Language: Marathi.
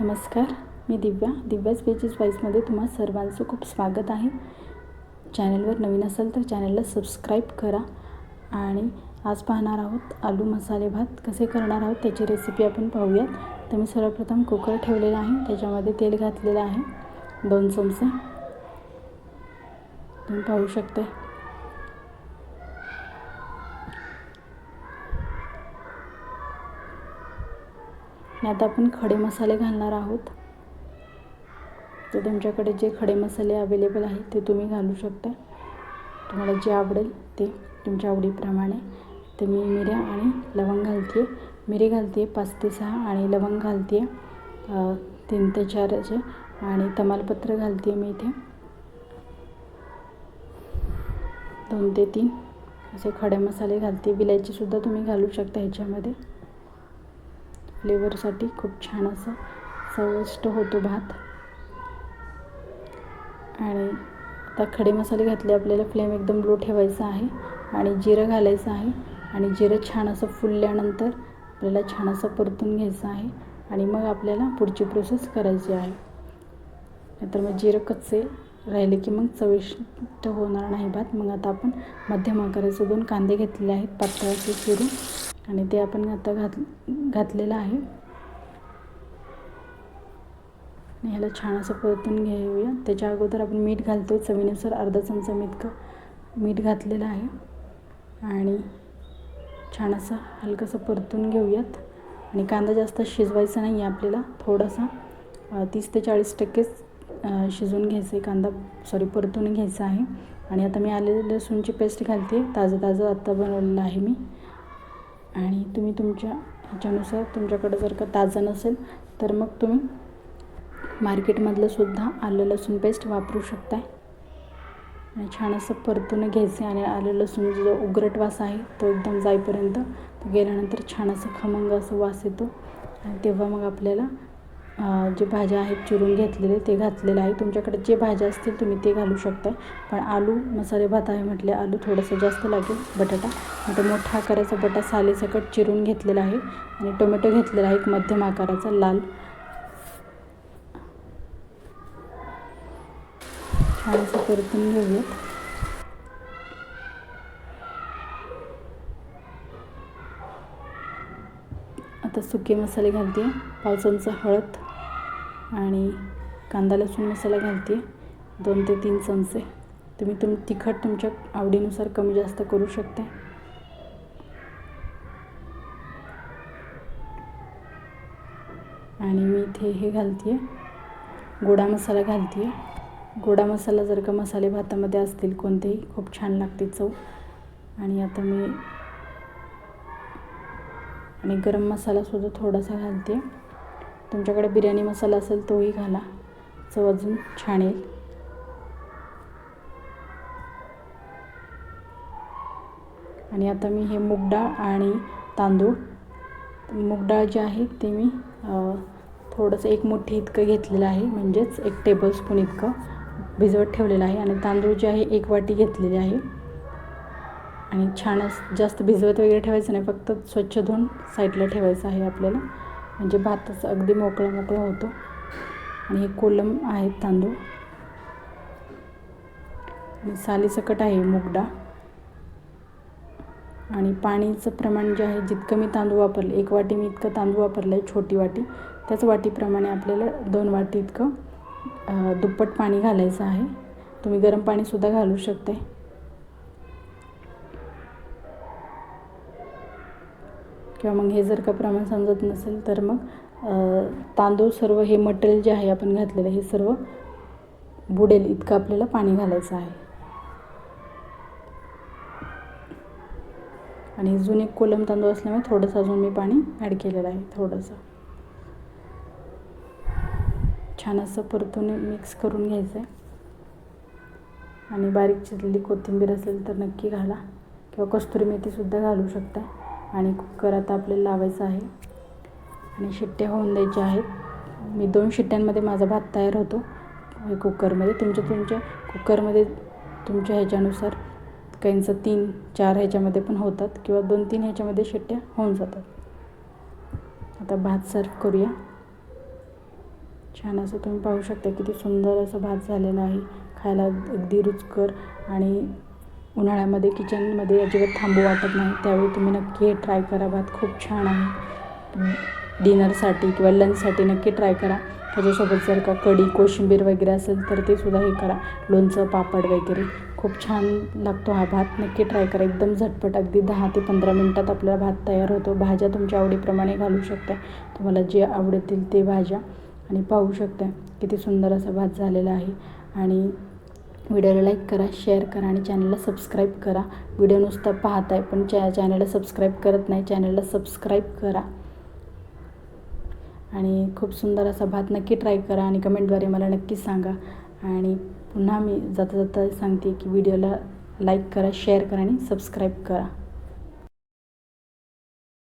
नमस्कार मी दिव्या. दिव्याच पेजेस वाईजमध्ये तुम्हा सर्वांचं खूप स्वागत आहे. चॅनलवर नवीन असाल तर चॅनलला सबस्क्राईब करा आणि आज पाहणार आहोत आलू मसाले भात कसे करणार आहोत त्याची रेसिपी आपण पाहूयात. तर मी सर्वप्रथम कुकर ठेवलेला आहे त्याच्यामध्ये तेल घातलेलं आहे. दोन चमचे. तुम्ही पाहू शकते यात आता आपण खडे मसाले घालणार आहोत. तर तुमच्याकडे जे खडे मसाले अवेलेबल आहेत ते तुम्ही घालू शकता. तुम्हाला जे आवडेल ते तुमच्या आवडीप्रमाणे. तर मी मिऱ्या आणि लवंग घालते मिरी घालते पाच ते सहा आणि लवंग घालते तीन ते चारचे आणि तमालपत्र घालते मी इथे. दोन ते तीन असे खडे मसाले घालते विलायचीसुद्धा तुम्ही घालू शकता ह्याच्यामध्ये. फ्लेवरसाठी खूप छान असं चविष्ट होतो भात. आणि आता खडे मसाले घातले आपल्याला फ्लेम एकदम लो ठेवायचा आहे आणि जिरं घालायचं आहे. आणि जिरं छान असं फुलल्यानंतर आपल्याला छान असं परतून घ्यायचं आहे. आणि मग आपल्याला पुढची प्रोसेस करायची आहे. नाहीतर मग जिरं कच्चे राहिले की मग चविष्ट होणार नाही भात. मग आता आपण मध्यम आकाराचे दोन कांदे घेतलेले आहेत. पातळाचे चिरून आणि ते आपण आता घात घातलेलं आहे. आणि ह्याला छान असं परतून घेऊया त्याच्या अगोदर आपण मीठ घालतो आहे चवीनुसार अर्धा चमचा मीठ मीठ घातलेलं आहे. आणि छान असं हलकंसं परतून घेऊयात. आणि कांदा जास्त शिजवायचा नाही आहे आपल्याला. थोडासा तीस ते चाळीस टक्केच शिजवून घ्यायचं आहे कांदा. सॉरी परतून घ्यायचा आहे. आणि आता मी आले लसूणची पेस्ट घालते. ताजं ताजं आत्ता बनवलेलं आहे मी. आणि तुम्ही तुमच्या ह्याच्यानुसार तुमच्याकडं जर का ताजं नसेल तर मग तुम्ही मार्केटमधलंसुद्धा आलं लसूण पेस्ट वापरू शकताय. आणि छान असं परतून घ्यायचे आणि आलं लसूण जो उग्रट वास आहे तो एकदम जाईपर्यंत गेल्यानंतर छान असं खमंग असं वास येतो. आणि तेव्हा मग आपल्याला जे भाज्या आहेत चिरून घेतलेले ते घातलेलं आहे. तुमच्याकडे जे भाज्या असतील तुम्ही ते घालू शकता. पण आलू मसाले भात आहे म्हटले आलू थोडंसं जास्त लागेल बटाटा. आता मोठा आकाराचा बटा सालीसकट चिरून घेतलेला आहे. आणि टोमॅटो घेतलेला आहे एक मध्यम आकाराचा लाल. छान असं परतून घेऊयात. आता सुके मसाले घालते. पाव चमचा हळद. आणि कांदा लसूण मसाला घालते. दोन ते तीन चमचे. तुम्ही तुम तिखट तुमच्या आवडीनुसार कमी जास्त करू शकता. आणि मी इथे हे घालते. गोडा मसाला घालते. गोडा मसाला जर का मसाले भातामध्ये असतील कोणतेही खूप छान लागते चव. आणि आता मी आणि गरम मसालासुद्धा थोडासा घालते. तुमच्याकडे बिर्याणी मसाला असेल तोही घाला. चव अजून छान येईल. आणि आता मी हे मूग डाळ आणि तांदूळ मूग डाळ जे आहे ते मी थोडंसं एक मुठ्ठी इतकं घेतलेलं आहे. म्हणजेच एक टेबलस्पून इतकं भिजवत ठेवलेलं आहे. आणि तांदूळ जे आहे एक वाटी घेतलेली आहे. आणि छान जास्त भिजवत वगैरे ठेवायचं नाही. फक्त स्वच्छ धुवून साईडला ठेवायचं आहे आपल्याला. म्हणजे भाताचं अगदी मोकळं मोकळं होतो. आणि हे कोलम आहेत तांदूळ. आणि सालीसकट आहे मुगडा. आणि पाणीचं प्रमाण जे आहे जितकं मी तांदूळ वापरले एक वाटी मी इतकं तांदूळ वापरलं आहे छोटी वाटी. त्याच वाटीप्रमाणे आपल्याला दोन वाटी इतकं दुप्पट पाणी घालायचं आहे. तुम्ही गरम पाणीसुद्धा घालू शकता किंवा मग हे जर का प्रमाण समजत नसेल तर मग तांदूळ सर्व हे मटेरियल जे आहे आपण घातलेलं हे सर्व बुडेल इतकं आपल्याला पाणी घालायचं आहे. आणि जुने कोलम तांदूळ असल्यामुळे थोडंसं अजून मी पाणी ॲड केलेलं आहे थोडंसं. छान असं परतून मिक्स करून घ्यायचं आहे. आणि बारीक चिरलेली कोथिंबीर असेल तर नक्की घाला. किंवा कस्तुरी मेथीसुद्धा घालू शकता. आणि कुकर आता आपल्याला लावायचं आहे. आणि शिट्ट्या होऊन द्यायच्या आहेत. मी दोन शिट्ट्यांमध्ये माझा भात तयार होतो. कुकरमध्ये तुमच्या तुमच्या कुकरमध्ये तुमच्या ह्याच्यानुसार काहींचं तीन चार ह्याच्यामध्ये पण होतात किंवा दोन तीन ह्याच्यामध्ये शिट्ट्या होऊन जातात. आता भात सर्व करूया. छान असं तुम्ही पाहू शकता किती सुंदर असं भात झालेला आहे. खायला अगदी रुचकर आणि उन्हाळ्यामध्ये किचनमध्ये अजिबात थांबू वाटत नाही. त्यावेळी तुम्ही नक्की हे ट्राय करा. भात खूप छान आहे. डिनरसाठी किंवा लंचसाठी नक्की ट्राय करा. त्याच्यासोबत जर का कढी कोशिंबीर वगैरे असेल तर ते सुद्धा हे करा. लोणचं पापड वगैरे. खूप छान लागतो हा भात. नक्की ट्राय करा. एकदम झटपट. अगदी दहा ते पंधरा मिनटात आपल्याला भात तयार होतो. भाज्या तुमच्या आवडीप्रमाणे घालू शकता तुम्हाला जे आवडतील ते भाज्या. आणि पाहू शकता किती सुंदर असा भात झालेला आहे. आणि व्हिडिओला लाईक करा शेअर करा आणि चॅनलला सबस्क्राईब करा. व्हिडिओ नुसता पाहताय पण चॅ चॅनलला सबस्क्राईब करत नाही चॅनलला सबस्क्राईब करा. आणि खूप सुंदर असा भात नक्की ट्राय करा आणि कमेंटद्वारे मला नक्की सांगा. आणि पुन्हा मी जाता जाता सांगते की व्हिडिओला लाईक करा शेअर करा आणि सबस्क्राईब करा.